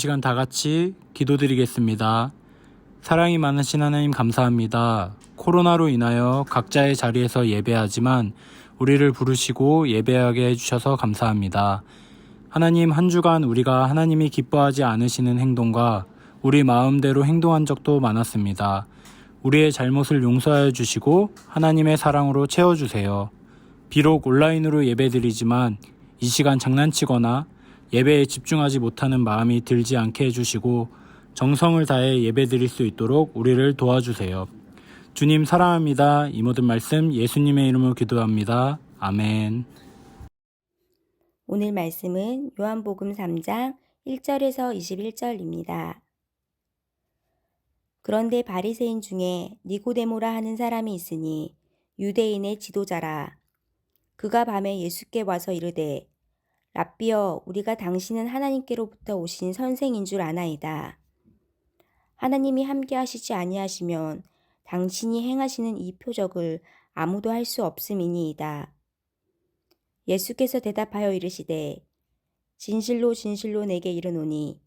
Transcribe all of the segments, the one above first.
시간 다 같이 기도드리겠습니다. 사랑이 많으신 하나님 감사합니다. 코로나로 인하여 각자의 자리에서 예배하지만 우리를 부르시고 예배하게 해주셔서 감사합니다. 하나님 한 주간 우리가 하나님이 기뻐하지 않으시는 행동과 우리 마음대로 행동한 적도 많았습니다. 우리의 잘못을 용서하여 주시고 하나님의 사랑으로 채워주세요. 비록 온라인으로 예배드리지만 이 시간 장난치거나 예배에 집중하지 못하는 마음이 들지 않게 해주시고 정성을 다해 예배 드릴 수 있도록 우리를 도와주세요. 주님 사랑합니다. 이 모든 말씀 예수님의 이름으로 기도합니다. 아멘. 오늘 말씀은 요한복음 3장 1절에서 21절입니다. 그런데 바리새인 중에 니고데모라 하는 사람이 있으니 유대인의 지도자라. 그가 밤에 예수께 와서 이르되 랍비여 우리가 당신은 하나님께로부터 오신 선생인 줄 아나이다. 하나님이 함께 하시지 아니하시면 당신이 행하시는 이 표적을 아무도 할 수 없음이니이다. 예수께서 대답하여 이르시되 진실로 진실로 내게 이르노니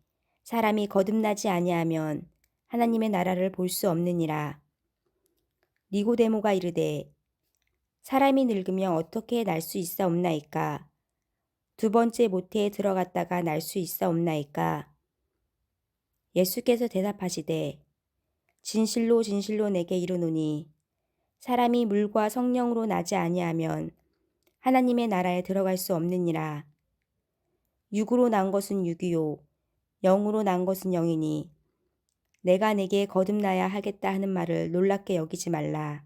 사람이 거듭나지 아니하면 하나님의 나라를 볼 수 없느니라. 니고데모가 이르되 사람이 늙으면 어떻게 날 수 있사옵나이까? 두 번째 모태에 들어갔다가 날 수 있사옵나이까? 예수께서 대답하시되 진실로 진실로 내게 이르노니 사람이 물과 성령으로 나지 아니하면 하나님의 나라에 들어갈 수 없느니라. 육으로 난 것은 육이요 영으로 난 것은 영이니 내가 내게 거듭나야 하겠다 하는 말을 놀랍게 여기지 말라.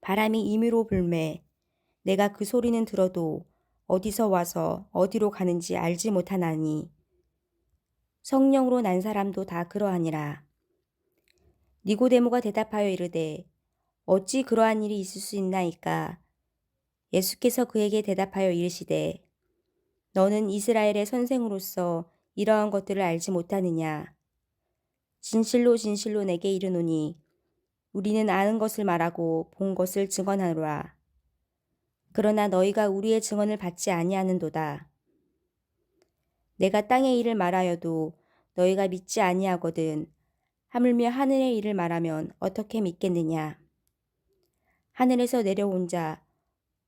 바람이 임의로 불매 내가 그 소리는 들어도 어디서 와서 어디로 가는지 알지 못하나니 성령으로 난 사람도 다 그러하니라. 니고데모가 대답하여 이르되 어찌 그러한 일이 있을 수 있나이까? 예수께서 그에게 대답하여 이르시되 너는 이스라엘의 선생으로서 이러한 것들을 알지 못하느냐? 진실로 진실로 내게 이르노니 우리는 아는 것을 말하고 본 것을 증언하노라. 그러나 너희가 우리의 증언을 받지 아니하는도다. 내가 땅의 일을 말하여도 너희가 믿지 아니하거든. 하물며 하늘의 일을 말하면 어떻게 믿겠느냐? 하늘에서 내려온 자,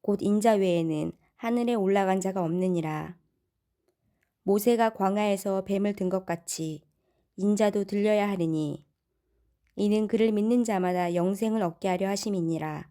곧 인자 외에는 하늘에 올라간 자가 없느니라. 모세가 광야에서 뱀을 든 것 같이 인자도 들려야 하리니 이는 그를 믿는 자마다 영생을 얻게 하려 하심이니라.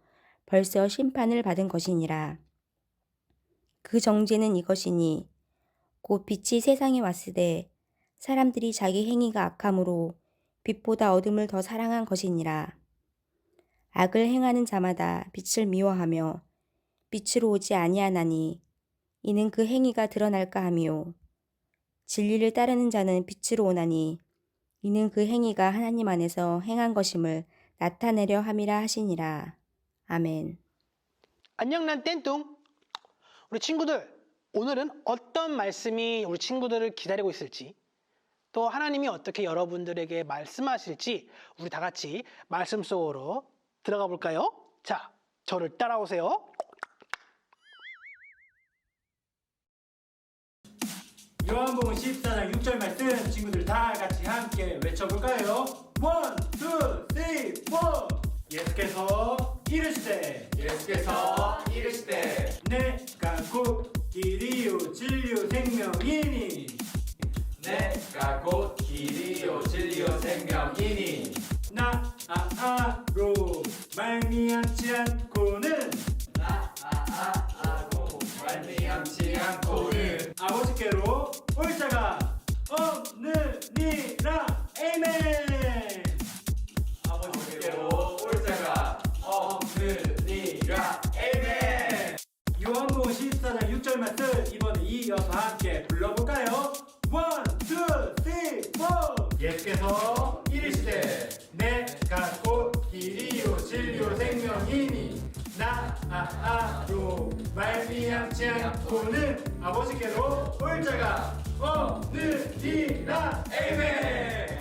벌써 심판을 받은 것이니라. 그 정죄는 이것이니 곧 빛이 세상에 왔으되 사람들이 자기 행위가 악함으로 빛보다 어둠을 더 사랑한 것이니라. 악을 행하는 자마다 빛을 미워하며 빛으로 오지 아니하나니 이는 그 행위가 드러날까 하미요. 진리를 따르는 자는 빛으로 오나니 이는 그 행위가 하나님 안에서 행한 것임을 나타내려 함이라 하시니라. 아멘. 안녕 난 땡뚱 우리 친구들 오늘은 어떤 말씀이 우리 친구들을 기다리고 있을지 또 하나님이 어떻게 여러분들에게 말씀하실지 우리 다 같이 말씀 속으로 들어가 볼까요? 자 저를 따라오세요 요한복음 14장 6절 말씀 친구들 다 같이 함께 외쳐볼까요? 원, 투, 쓰리, 포! 예수께서 이르시되. 예수께서 이르시되 내가 곧 길이요 진리요 생명이니. 내가 곧 길이요 진리요 생명이니. 나아로 말미암지 않고는. 나아아아고 말미암지 않고는. 아버지께로 올 자가 없느니라. 에이멘 멜트 이번에 이어서 함께 불러볼까요? 원, 투, 쓰리, 예수께서 이르시되 내가 곧 길이요 진리요 생명이니 나아아요 말미암지 않고는 아버지께로 올 자가 없느니라. 에이멘.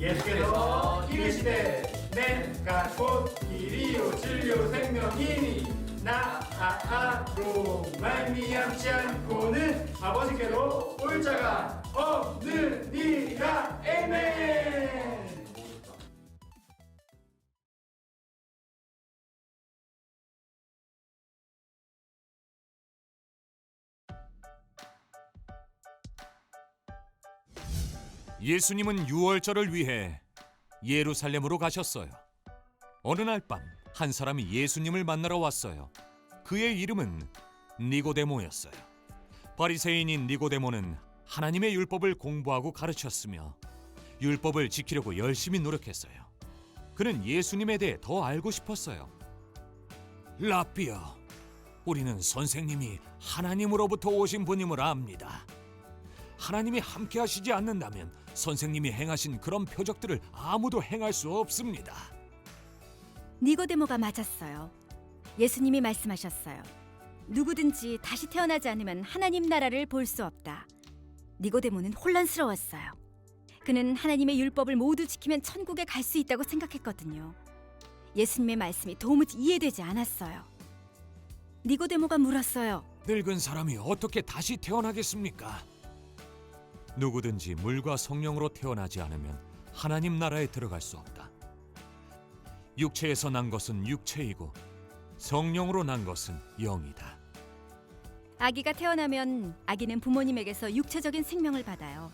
예수께서 이르시되 내가 곧 진리요 생명이니 나아로 말미암지 않고는 아버지께로 올 자가 없느니라 에이멘 예수님은 유월절을 위해 예루살렘으로 가셨어요. 어느 날 밤 한 사람이 예수님을 만나러 왔어요. 그의 이름은 니고데모였어요. 바리새인인 니고데모는 하나님의 율법을 공부하고 가르쳤으며 율법을 지키려고 열심히 노력했어요. 그는 예수님에 대해 더 알고 싶었어요. 라비어, 우리는 선생님이 하나님으로부터 오신 분임을 압니다. 하나님이 함께 하시지 않는다면 선생님이 행하신 그런 표적들을 아무도 행할 수 없습니다. 니고데모가 맞았어요. 예수님이 말씀하셨어요. 누구든지 다시 태어나지 않으면 하나님 나라를 볼 수 없다. 니고데모는 혼란스러웠어요. 그는 하나님의 율법을 모두 지키면 천국에 갈 수 있다고 생각했거든요. 예수님의 말씀이 도무지 이해되지 않았어요. 니고데모가 물었어요. 늙은 사람이 어떻게 다시 태어나겠습니까? 누구든지 물과 성령으로 태어나지 않으면 하나님 나라에 들어갈 수 없다. 육체에서 난 것은 육체이고 성령으로 난 것은 영이다. 아기가 태어나면 아기는 부모님에게서 육체적인 생명을 받아요.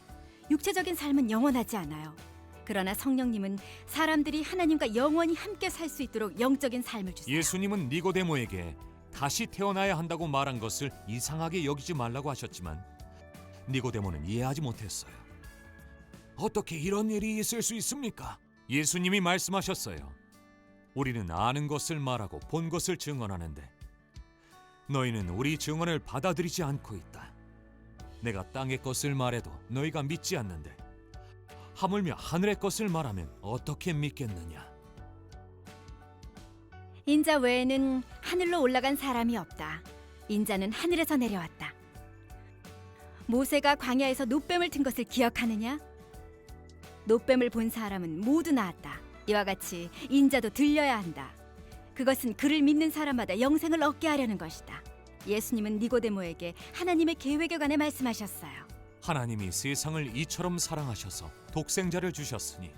육체적인 삶은 영원하지 않아요. 그러나 성령님은 사람들이 하나님과 영원히 함께 살 수 있도록 영적인 삶을 주세요. 예수님은 니고데모에게 다시 태어나야 한다고 말한 것을 이상하게 여기지 말라고 하셨지만 니고데모는 이해하지 못했어요. 어떻게 이런 일이 있을 수 있습니까? 예수님이 말씀하셨어요. 우리는 아는 것을 말하고 본 것을 증언하는데 너희는 우리 증언을 받아들이지 않고 있다. 내가 땅의 것을 말해도 너희가 믿지 않는데 하물며 하늘의 것을 말하면 어떻게 믿겠느냐? 인자 외에는 하늘로 올라간 사람이 없다. 인자는 하늘에서 내려왔다. 모세가 광야에서 노뱀을 튼 것을 기억하느냐? 노뱀을 본 사람은 모두 나았다. 이와 같이 인자도 들려야 한다. 그것은 그를 믿는 사람마다 영생을 얻게 하려는 것이다. 예수님은 니고데모에게 하나님의 계획에 관해 말씀하셨어요. 하나님이 세상을 이처럼 사랑하셔서 독생자를 주셨으니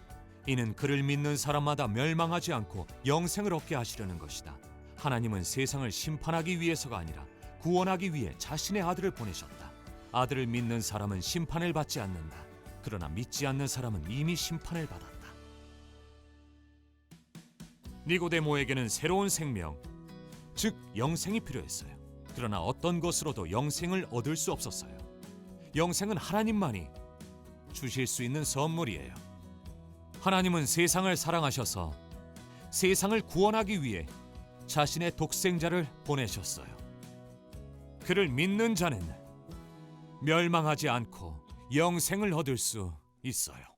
이는 그를 믿는 사람마다 멸망하지 않고 영생을 얻게 하시려는 것이다. 하나님은 세상을 심판하기 위해서가 아니라 구원하기 위해 자신의 아들을 보내셨다. 아들을 믿는 사람은 심판을 받지 않는다. 그러나 믿지 않는 사람은 이미 심판을 받았다. 니고데모에게는 새로운 생명, 즉 영생이 필요했어요. 그러나 어떤 것으로도 영생을 얻을 수 없었어요. 영생은 하나님만이 주실 수 있는 선물이에요. 하나님은 세상을 사랑하셔서 세상을 구원하기 위해 자신의 독생자를 보내셨어요. 그를 믿는 자는 멸망하지 않고 영생을 얻을 수 있어요.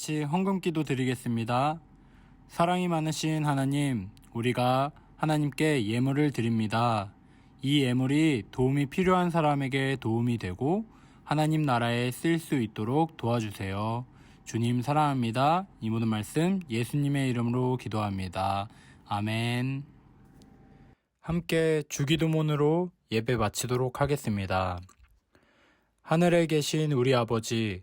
같이 헌금기도 드리겠습니다. 사랑이 많으신 하나님, 우리가 하나님께 예물을 드립니다. 이 예물이 도움이 필요한 사람에게 도움이 되고 하나님 나라에 쓸 수 있도록 도와주세요. 주님 사랑합니다. 이 모든 말씀 예수님의 이름으로 기도합니다. 아멘. 함께 주기도문으로 예배 마치도록 하겠습니다. 하늘에 계신 우리 아버지,